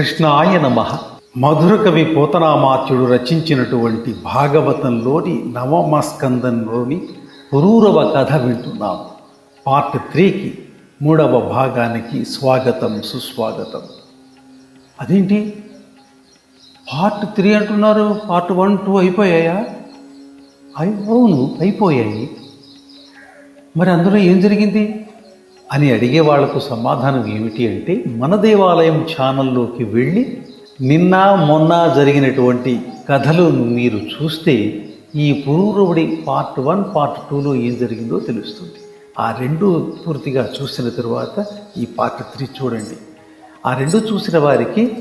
కృష్ణాయ నమ. మధుర కవి పోతనామాత్యుడు రచించినటువంటి భాగవతంలోని నవమ స్కందంలోని పురూరవ కథ వింటున్నాం. పార్ట్ త్రీకి మూడవ భాగానికి స్వాగతం సుస్వాగతం. అదేంటి? పార్ట్ త్రీ అంటున్నారు? పార్ట్ వన్ టూ అయిపోయాయా? అవును అయిపోయాయి. మరి అందులో ఏం జరిగింది? అని అడిగే వాళ్ళకు సమాధానం ఏమిటి అంటే మన దేవాలయం ఛానల్లోకి వెళ్ళి నిన్న మొన్న జరిగినటువంటి కథలు మీరు చూస్తే ఈ పురూరవుడి పార్ట్ వన్ పార్ట్ టూలో ఏం జరిగిందో తెలుస్తుంది. ఆ రెండు పూర్తిగా చూసిన తరువాత ఈ పార్ట్ త్రీ చూడండి. ఆ రెండు చూసిన వారికి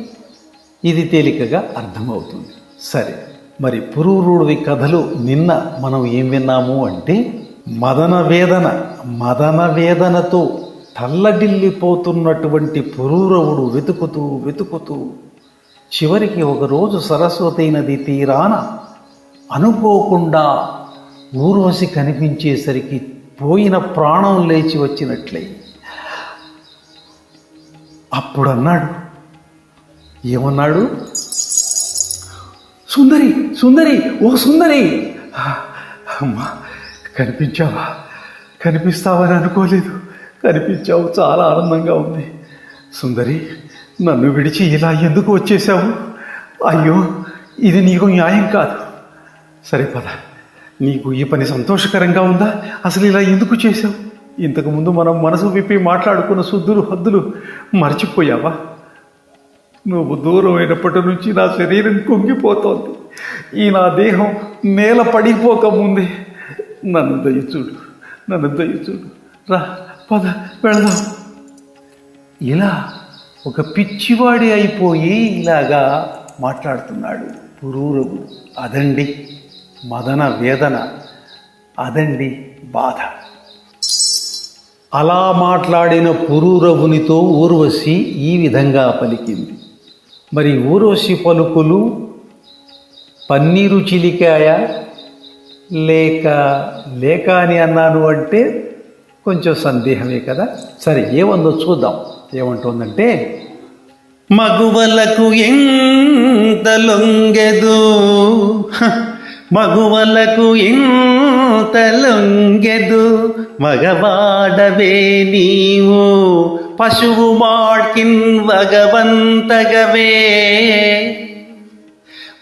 ఇది తేలికగా అర్థమవుతుంది. సరే మరి పురూరుడి కథలు నిన్న మనం ఏం విన్నాము అంటే మదన వేదన మదన వేదనతో తల్లడిల్లిపోతున్నటువంటి పురూరవుడు వెతుకుతూ వెతుకుతూ చివరికి ఒకరోజు సరస్వతి నది తీరాన అనుకోకుండా ఊర్వశి కనిపించేసరికి పోయిన ప్రాణం లేచి వచ్చినట్లే. అప్పుడు అన్నాడు ఏమన్నాడు? సుందరి సుందరి ఓ సుందరి! అమ్మా కనిపించావా? కనిపిస్తావని అనుకోలేదు. కనిపించావు చాలా ఆనందంగా ఉంది. సుందరి నన్ను విడిచి ఇలా ఎందుకు వచ్చేసావు అయ్యో ఇది నీకు న్యాయం కాదు. సరే పద. నీకు ఈ పని సంతోషకరంగా ఉందా? అసలు ఇలా ఎందుకు చేశావు? ఇంతకుముందు మనం మనసు విప్పి మాట్లాడుకున్న శుద్ధులు హద్దులు మర్చిపోయావా? నువ్వు దూరం అయినప్పటి నుంచి నా శరీరం కుంగిపోతోంది. ఈ నా దేహం నేల పడిపోకముందే నన్ను దయచూడు నన్ను దయచూడు. రా పద వెళదాం. ఇలా ఒక పిచ్చివాడి అయిపోయి ఇలాగా మాట్లాడుతున్నాడు. పురూరవుడు అదండి మదన వేదన అదండి బాధ. అలా మాట్లాడిన పురూరవునితో ఊర్వశి ఈ విధంగా పలికింది. మరి ఊర్వశి పలుకులు పన్నీరు చిలికాయ? లేక లేక అని అన్నాను అంటే కొంచెం సందేహమే కదా? సరే ఏముందో చూద్దాం. ఏమంటుందంటే మగువలకు ఎంత లొంగెదు. మగువలకు ఎంత లొంగెదు. మగవాడవే నీవు పశువు మాడ్కిన్ వగవంతగవే.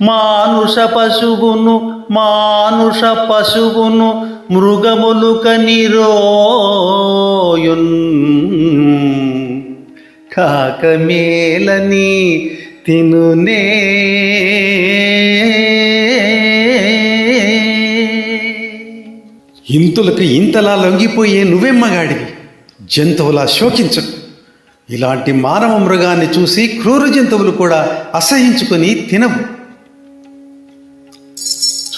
మానుష పశువును మానుష పశువును మృగములు కనిరోయున్. కాకమేలని తినునే ఇంతులకు ఇంతలా లొంగిపోయే నువ్వేం మగాడివి జంతువులా శోకించకు. ఇలాంటి మానవ మృగాన్ని చూసి క్రూర జంతువులు కూడా అసహించుకొని తినవు.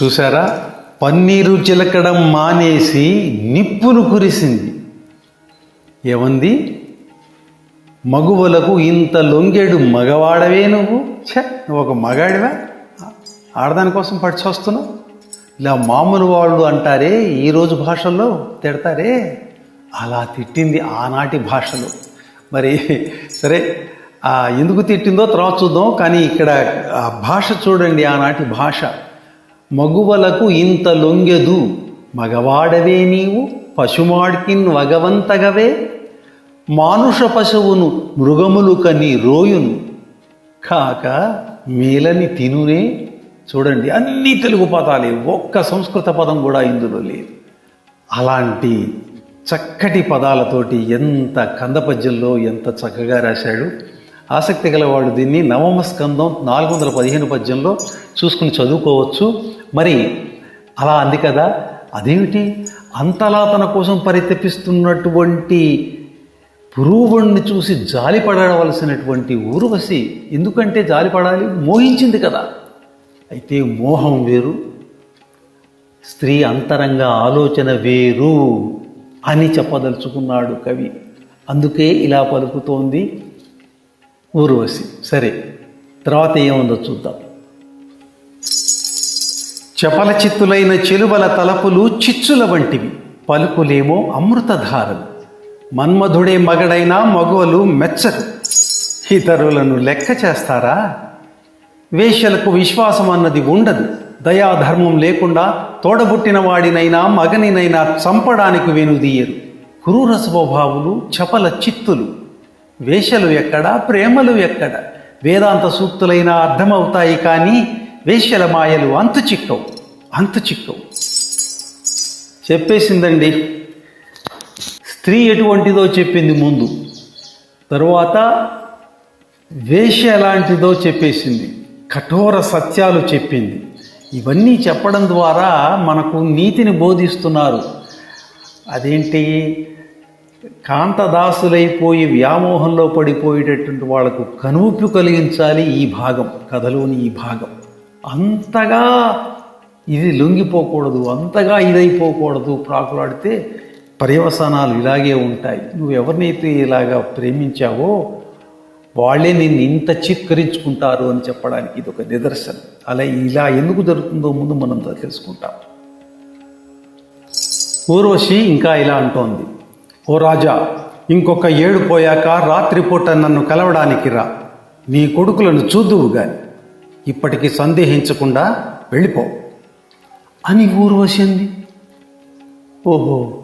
చూసారా పన్నీరు చిలకడం మానేసి నిప్పును కురిసింది. ఏమంది? మగువలకు ఇంత లొంగేడు మగవాడవే నువ్వు? ఛ నువ్వు ఒక మగాడివా? ఆడదాని కోసం ఇలా మామూలు వాళ్ళు అంటారే ఈరోజు భాషల్లో తిడతారే? అలా తిట్టింది ఆనాటి భాషలో. మరి సరే ఎందుకు తిట్టిందో తర్వాత చూద్దాం. కానీ ఇక్కడ ఆ భాష చూడండి ఆనాటి భాష. మగువలకు ఇంత లొంగెదు. మగవాడవే నీవు పశుమాడ్కిన్ వగవంతగవే. మానుష పశువును మృగములు కని రోయును. కాక మేలని తినునే. చూడండి అన్ని తెలుగు పదాలే ఒక్క సంస్కృత పదం కూడా ఇందులో లేదు. అలాంటి చక్కటి పదాలతోటి ఎంత కందపద్యంలో ఎంత చక్కగా రాశాడు. ఆసక్తి గలవాడు దీన్ని నవమ స్కందం నాలుగు వందల పదిహేను పద్యంలో చూసుకుని చదువుకోవచ్చు. మరి అలా అంది కదా అదేమిటి? అంతలా తన కోసం పరితపిస్తున్నటువంటి పురుగుణ్ణి చూసి జాలి పడవలసినటువంటి ఊర్వశి ఎందుకంటే జాలి పడాలి మోహించింది కదా. అయితే మోహం వేరు స్త్రీ అంతరంగ ఆలోచన వేరు అని చెప్పదలుచుకున్నాడు కవి. అందుకే ఇలా పలుకుతోంది. ఊర్వశి సరే తర్వాత ఏముందో చూద్దాం. చపల చిత్తులైన చెలువల తలపులు చిచ్చుల వంటివి. పలుకులేమో అమృతధారలు. మన్మధుడే మగడైనా మగవలు మెచ్చరు. ఇతరులను లెక్క చేస్తారా? వేషలకు విశ్వాసం అన్నది ఉండదు. దయాధర్మం లేకుండా తోడబుట్టిన వాడినైనా మగనినైనా చంపడానికి వెనుదీయరు. క్రూర స్వభావులు చపల చిత్తులు. వేషలు ఎక్కడ ప్రేమలు ఎక్కడ? వేదాంత సూక్తులైనా అర్థమవుతాయి కానీ వేశ్యల మాయలు అంతు చిక్కవు అంతు చిక్కవు. చెప్పేసిందండి. స్త్రీ ఎటువంటిదో చెప్పింది ముందు. తరువాత వేష ఎలాంటిదో చెప్పేసింది. కఠోర సత్యాలు చెప్పింది. ఇవన్నీ చెప్పడం ద్వారా మనకు నీతిని బోధిస్తున్నారు. అదేంటి? కాంతదాసులైపోయి వ్యామోహంలో పడిపోయేటటువంటి వాళ్ళకు కనుపు కలిగించాలి ఈ భాగం కథలోని ఈ భాగం. అంతగా ఇది లొంగిపోకూడదు అంతగా ఇదైపోకూడదు ప్రాకులాడితే పర్యవసానాలు ఇలాగే ఉంటాయి. నువ్వు ఎవరినైతే ఇలాగా ప్రేమించావో వాళ్ళే నిన్ను ఇంత చిత్కరించుకుంటారు అని చెప్పడానికి ఇది ఒక నిదర్శనం. అలా ఇలా ఎందుకు జరుగుతుందో ముందు మనం తెలుసుకుంటాం. ఊర్వశి ఇంకా ఇలా అంటోంది. ఓ రాజా ఇంకొక ఏడు పోయాక రాత్రిపూట నన్ను కలవడానికి రా. నీ కొడుకులను చూదువు గాని. ఇప్పటికి సందేహించకుండా వెళ్ళిపో. అని ఊర్వశి ఓహో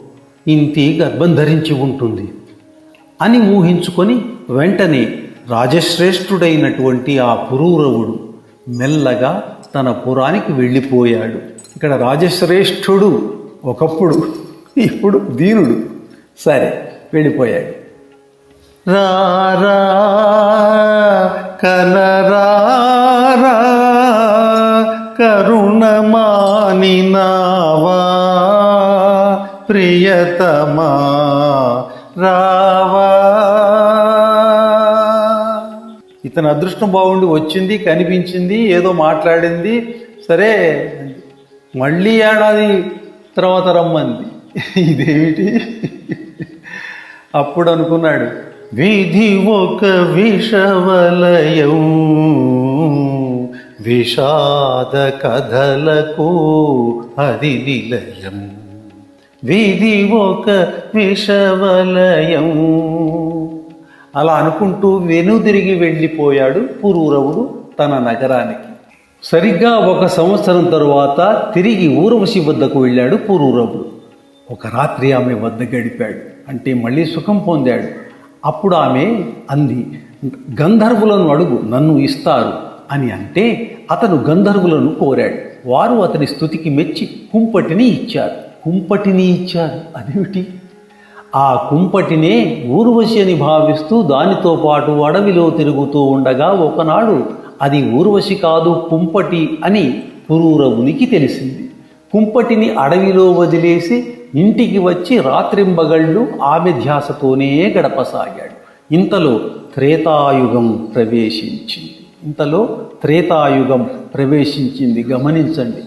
ఇంతి గర్భం ధరించి ఉంటుంది అని ఊహించుకొని వెంటనే రాజశ్రేష్ఠుడైనటువంటి ఆ పురూరవుడు మెల్లగా తన పురానికి వెళ్ళిపోయాడు. ఇక్కడ రాజశ్రేష్ఠుడు ఒకప్పుడు ఇప్పుడు దీనుడు. సరే వెళ్ళిపోయాడు. రారా కరుణమాని నావా ప్రియతమా రావా. ఇతని అదృష్టం బాగుండి వచ్చింది కనిపించింది ఏదో మాట్లాడింది. సరే మళ్ళీ ఏడాది తర్వాత రమ్మంది. ఇదేమిటి? అప్పుడు అనుకున్నాడు విధి ఒక విషవలయం విషాద కథలకు అది నిలయం. విధి ఒక విషవలయం. అలా అనుకుంటూ వెనుదిరిగి వెళ్ళిపోయాడు పురూరవుడు తన నగరానికి. సరిగ్గా ఒక సంవత్సరం తరువాత తిరిగి ఊర్వశి వద్దకు వెళ్ళాడు పురూరవుడు. ఒక రాత్రి ఆమె వద్ద గడిపాడు. అంటే మళ్ళీ సుఖం పొందాడు. అప్పుడు ఆమె అంది గంధర్వులను అడుగు నన్ను ఇస్తారు అని అంటే అతను గంధర్వులను కోరాడు. వారు అతని స్థుతికి మెచ్చి కుంపటిని ఇచ్చారు. కుంపటిని ఇచ్చారు? అదేమిటి? ఆ కుంపటినే ఊర్వశి అని భావిస్తూ దానితో పాటు అడవిలో తిరుగుతూ ఉండగా ఒకనాడు అది ఊర్వశి కాదు కుంపటి అని పురూరవునికి తెలిసింది. కుంపటిని అడవిలో వదిలేసి ఇంటికి వచ్చి రాత్రింబగళ్ళు ఆమె ధ్యాసతోనే గడపసాగాడు. ఇంతలో త్రేతాయుగం ప్రవేశించింది. ఇంతలో త్రేతాయుగం ప్రవేశించింది. గమనించండి.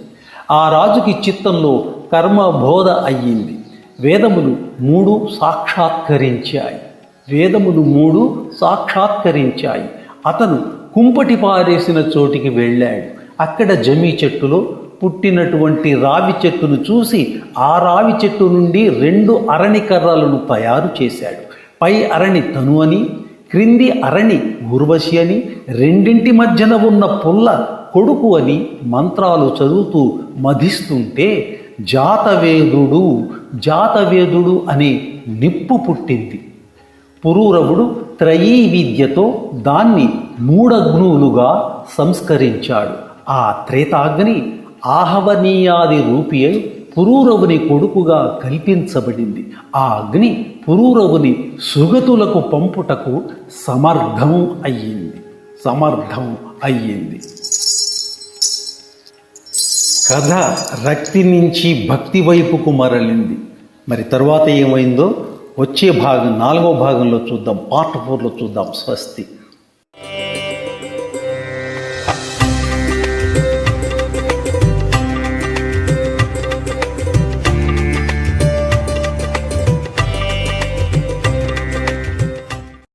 ఆ రాజుకి చిత్తంలో కర్మబోధ అయ్యింది. వేదములు మూడు సాక్షాత్కరించాయి. వేదములు మూడు సాక్షాత్కరించాయి. అతను కుంపటి పారేసిన చోటికి వెళ్ళాడు. అక్కడ జమీ చెట్టులో పుట్టినటువంటి రావి చెట్టును చూసి ఆ రావి చెట్టు నుండి రెండు అరణి కర్రలను తయారు చేశాడు. పై అరణి తను అని క్రింది అరణి ఊర్వశి అని రెండింటి మధ్యన ఉన్న పుల్ల కొడుకు అని మంత్రాలు చదువుతూ మధిస్తుంటే జాతవేదుడు జాతవేదుడు అనే నిప్పు పుట్టింది. పురూరవుడు త్రయీ విద్యతో దాన్ని మూడగ్నులుగా సంస్కరించాడు. ఆ త్రేతాగ్ని ఆహవనీయాది రూపి అయి పురూరవుని కొడుకుగా కల్పించబడింది. ఆ అగ్ని పురూరవుని సుగతులకు పంపుటకు సమర్థం అయ్యింది. సమర్థం అయ్యింది. కథ రక్తి నుంచి భక్తి వైపుకు మరలింది. మరి తర్వాత ఏమైందో వచ్చే భాగం నాలుగో భాగంలో చూద్దాం పార్ట్ ఫోర్లో చూద్దాం స్వస్తి.